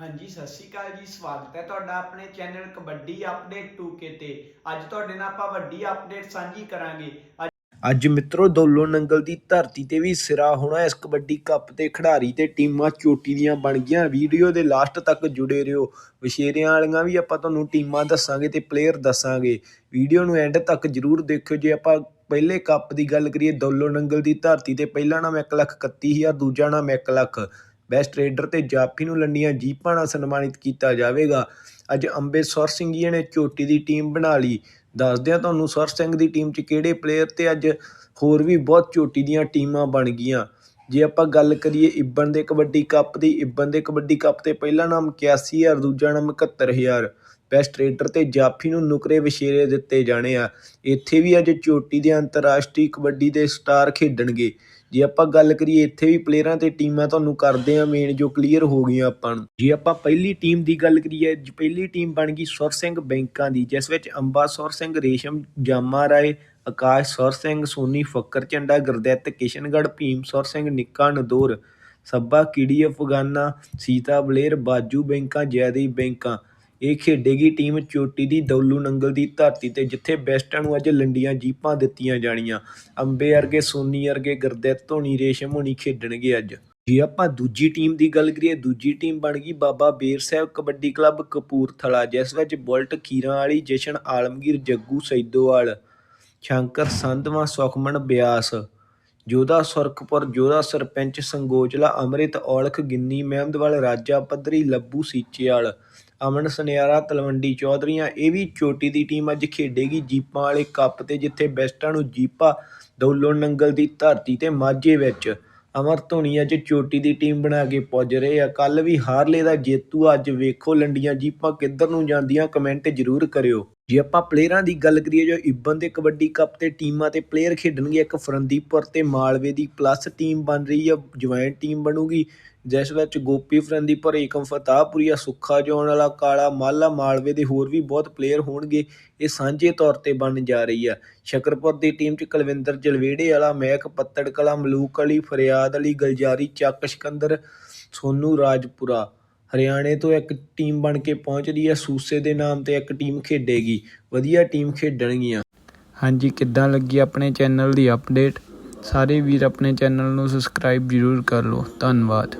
ਹਾਂਜੀ, ਸਤਿ ਸ਼੍ਰੀ ਅਕਾਲ ਜੀ, ਸਵਾਗਤ ਹੈ ਤੁਹਾਡਾ ਆਪਣੇ ਚੈਨਲ ਕਬੱਡੀ ਅਪਡੇਟ 2K ਤੇ। ਅੱਜ ਤੁਹਾਡੇ ਨਾਲ ਆਪਾਂ ਵੱਡੀ ਅਪਡੇਟ ਸਾਂਝੀ ਕਰਾਂਗੇ। ਅੱਜ ਮਿੱਤਰੋ, ਦੋਲੋ ਨੰਗਲ ਦੀ ਧਰਤੀ ਤੇ ਵੀ ਸਿਰਾ ਹੋਣਾ ਇਸ ਕਬੱਡੀ ਕੱਪ ਤੇ ਖਿਡਾਰੀ ਤੇ ਟੀਮਾਂ ਚੋਟੀ ਦੀਆਂ ਬਣ ਗਈਆਂ। ਵੀਡੀਓ ਦੇ ਲਾਸਟ ਤੱਕ ਜੁੜੇ ਰਹੋ। ਵਿਸ਼ੇਰਿਆਂ ਵਾਲੀਆਂ ਵੀ ਆਪਾਂ ਤੁਹਾਨੂੰ ਟੀਮਾਂ ਦੱਸਾਂਗੇ ਤੇ ਪਲੇਅਰ ਦੱਸਾਂਗੇ। ਵੀਡੀਓ ਨੂੰ ਐਂਡ ਤੱਕ ਜਰੂਰ ਦੇਖਿਓ। ਜੇ ਆਪਾਂ ਪਹਿਲੇ ਕੱਪ ਦੀ ਗੱਲ ਕਰੀਏ, ਦੋਲੋ ਨੰਗਲ ਦੀ ਧਰਤੀ ਤੇ ਪਹਿਲਾ ਨਾਮ 131000 ਦੂਜਾ ਨਾਮ 1 ਲੱਖ। ਬੈਸਟ ਰੇਡਰ ਤੇ ਜਾਫੀ ਨੂੰ ਲੰਡੀਆਂ ਜੀਪਾਂ ਨਾਲ ਸਨਮਾਨਿਤ ਕੀਤਾ ਜਾਵੇਗਾ। ਅੱਜ ਅੰਬੇ ਸੁਰ ਸਿੰਘ ਜੀ ਨੇ ਚੋਟੀ ਦੀ ਟੀਮ ਬਣਾ ਲਈ। ਦੱਸਦਿਆਂ ਤੁਹਾਨੂੰ ਸੁਰ ਸਿੰਘ ਦੀ ਟੀਮ 'ਚ ਕਿਹੜੇ ਪਲੇਅਰ ਤੇ ਅੱਜ ਹੋਰ ਵੀ ਬਹੁਤ ਚੋਟੀ ਦੀਆਂ ਟੀਮਾਂ ਬਣ ਗਈਆਂ। ਜੇ ਆਪਾਂ ਗੱਲ ਕਰੀਏ ਇਬਨ ਦੇ ਕਬੱਡੀ ਕੱਪ ਦੀ, ਇਬਨ ਦੇ ਕਬੱਡੀ ਕੱਪ ਤੇ ਪਹਿਲਾ ਨਾਮ 81000 ਦੂਜਾ ਨਾਮ 71000 ਬੈਸਟ ਰੇਡਰ ਤੇ ਜਾਫੀ ਨੂੰ ਨੁਕਰੇ ਵਿਸ਼ੇਰੇ ਦਿੱਤੇ ਜਾਣੇ ਆ। ਇੱਥੇ ਵੀ ਅੱਜ ਚੋਟੀ ਦੇ ਅੰਤਰਰਾਸ਼ਟਰੀ ਕਬੱਡੀ ਦੇ ਸਟਾਰ ਖੇਡਣਗੇ। ਜੇ ਆਪਾਂ ਗੱਲ ਕਰੀਏ ਇੱਥੇ ਵੀ ਪਲੇਅਰਾਂ ਤੇ ਟੀਮਾਂ ਤੁਹਾਨੂੰ ਕਰਦੇ ਆ ਮੇਨ ਜੋ ਕਲੀਅਰ ਹੋ ਗਈਆਂ ਆਪਾਂ ਨੂੰ। ਜੇ ਆਪਾਂ ਪਹਿਲੀ ਟੀਮ ਦੀ ਗੱਲ ਕਰੀਏ, ਅੱਜ ਪਹਿਲੀ ਟੀਮ ਬਣ ਗਈ ਸੁਰ ਸਿੰਘ ਬੈਂਕਾਂ ਦੀ, ਜਿਸ ਵਿੱਚ ਅੰਬਾ ਸੁਰ ਸਿੰਘ, ਰੇਸ਼ਮ ਜਾਮਾ ਰਾਏ, ਆਕਾਸ਼ ਸੁਰ ਸਿੰਘ, ਸੋਨੀ ਫੱਕਰ, ਝੰਡਾ ਗੁਰਦਿੱਤ, ਕਿਸ਼ਨਗੜ੍ਹ, ਭੀਮ ਸੁਰ ਸਿੰਘ, ਨਿੱਕਾ ਨਦੋਰ, ਸੱਬਾ ਕੀੜੀ ਅਫਗਾਨਾ, ਸੀਤਾ ਬਲੇਰ, ਬਾਜੂ ਬੈਂਕਾਂ ਜੈਦੀ ਬੈਂਕਾਂ। ਇਹ ਖੇਡੇਗੀ ਟੀਮ ਚੋਟੀ ਦੀ, ਦੌਲੂ ਨੰਗਲ ਦੀ ਧਰਤੀ ਤੇ, ਜਿੱਥੇ ਬੈਸਟਾਂ ਨੂੰ ਅੱਜ ਲੰਡੀਆਂ ਜੀਪਾਂ ਦਿੱਤੀਆਂ ਜਾਣੀਆਂ। ਅੰਬੇ ਵਰਗੇ, ਸੋਨੀ ਵਰਗੇ ਗੁਰਦਿੱਤ ਧੋਣੀ, ਰੇਸ਼ਮ ਹੋਣੀ ਖੇਡਣਗੇ ਅੱਜ। ਜੇ ਆਪਾਂ ਦੂਜੀ ਟੀਮ ਦੀ ਗੱਲ ਕਰੀਏ, ਦੂਜੀ ਟੀਮ ਬਣ ਗਈ ਬਾਬਾ ਬੇਰ ਸਾਹਿਬ ਕਬੱਡੀ ਕਲੱਬ ਕਪੂਰਥਲਾ, ਜਿਸ ਵਿੱਚ ਬੁਲਟ ਖੀਰਾਂ ਵਾਲੀ ਜਸ਼ਨ ਆਲਮਗੀਰ, ਜੱਗੂ ਸੈਦੋਵਾਲ, ਸ਼ੰਕਰ ਸੰਧਵਾ ਸੁਖਮਨ ਬਿਆਸ, ਜੋਧਾ ਸੁਰਖਪੁਰ, ਜੋਧਾ ਸਰਪੰਚ ਸੰਗੋਚਲਾ, ਅੰਮ੍ਰਿਤ ਔਲਖ, ਗਿੰਨੀ ਮਹਿਮਦਵਾਲ, ਰਾਜਾ ਪੱਧਰੀ, ਲੱਭੂ ਸੀਚੇਵਾਲ ਅਮਨ ਸੁਨਿਆਰਾ, ਤਲਵੰਡੀ ਚੌਧਰੀਆਂ, ਇਹ ਵੀ ਚੋਟੀ ਦੀ ਟੀਮ ਅੱਜ ਖੇਡੇਗੀ ਜੀਪਾਂ ਵਾਲੇ ਕੱਪ ਤੇ, ਜਿੱਥੇ ਬੈਸਟਾਂ ਨੂੰ ਜੀਪਾ ਦੌਲੋ ਨੰਗਲ ਦੀ ਧਰਤੀ ਤੇ ਮਾਝੇ ਵਿੱਚ ਅਮਰ ਧੋਨੀ ਅੱਜ ਚੋਟੀ ਦੀ ਟੀਮ ਬਣਾ ਕੇ ਪੁੱਜ ਰਹੇ ਆ। ਕੱਲ ਵੀ ਹਾਰਲੇ ਦਾ ਜੇਤੂ ਅੱਜ ਵੇਖੋ ਲੰਡੀਆਂ ਜੀਪਾਂ ਕਿੱਧਰ ਨੂੰ ਜਾਂਦੀਆਂ, ਕਮੈਂਟ ਜ਼ਰੂਰ ਕਰਿਓ। ਜੇ ਆਪਾਂ ਪਲੇਅਰਾਂ ਦੀ ਗੱਲ ਕਰੀਏ, ਜੋ ਇਬਨ ਦੇ ਕਬੱਡੀ ਕੱਪ ਤੇ ਟੀਮਾਂ ਤੇ ਪਲੇਅਰ ਖੇਡਣਗੇ ਇੱਕ ਫਰੰਦੀਪੁਰ ਤੇ ਮਾਲਵੇ ਦੀ ਪਲੱਸ ਟੀਮ ਬਣ ਰਹੀ ਆ ਜੁਆਇੰਟ ਟੀਮ ਬਣੂਗੀ। ਜਿਸ ਵਿੱਚ ਗੋਪੀ ਫਰੰਦੀਪੁਰ, ਏਕਮ ਫਤਾਹਪੁਰੀਆ ਸੁੱਖਾ ਜੋਨ ਵਾਲਾ, ਕਾਲਾ ਮਾਲਾ, ਮਾਲਵੇ ਦੇ ਹੋਰ ਵੀ ਬਹੁਤ ਪਲੇਅਰ ਹੋਣਗੇ, ਇਹ ਸਾਂਝੇ ਤੌਰ ਤੇ ਬਣ ਜਾ ਰਹੀ ਆ। ਸ਼ਕਰਪੁਰ ਦੀ ਟੀਮ 'ਚ ਕੁਲਵਿੰਦਰ ਜਲਵੇੜੇ ਵਾਲਾ, ਮਹਿਕ ਪੱਤੜ ਕਲਾ ਮਲੂਕ ਅਲੀ, ਫਰਿਆਦ ਅਲੀ, ਗਲਜਾਰੀ, ਚੱਕ ਸਿਕੰਦਰ, ਸੋਨੂ ਰਾਜਪੁਰਾ। ਹਰਿਆਣੇ ਤੋਂ ਇੱਕ ਟੀਮ ਬਣ ਕੇ ਪਹੁੰਚ ਰਹੀ ਹੈ, ਸੂਸੇ ਦੇ ਨਾਮ ਤੇ ਇੱਕ ਟੀਮ ਖੇਡੇਗੀ। ਵਧੀਆ ਟੀਮ ਖੇਡਣਗੀਆਂ। ਹਾਂਜੀ, ਕਿੱਦਾਂ ਲੱਗੀ ਆਪਣੇ ਚੈਨਲ ਦੀ ਅਪਡੇਟ ਸਾਰੇ ਵੀਰ ਆਪਣੇ ਚੈਨਲ ਨੂੰ ਸਬਸਕ੍ਰਾਈਬ ਜ਼ਰੂਰ ਕਰ ਲਓ। ਧੰਨਵਾਦ।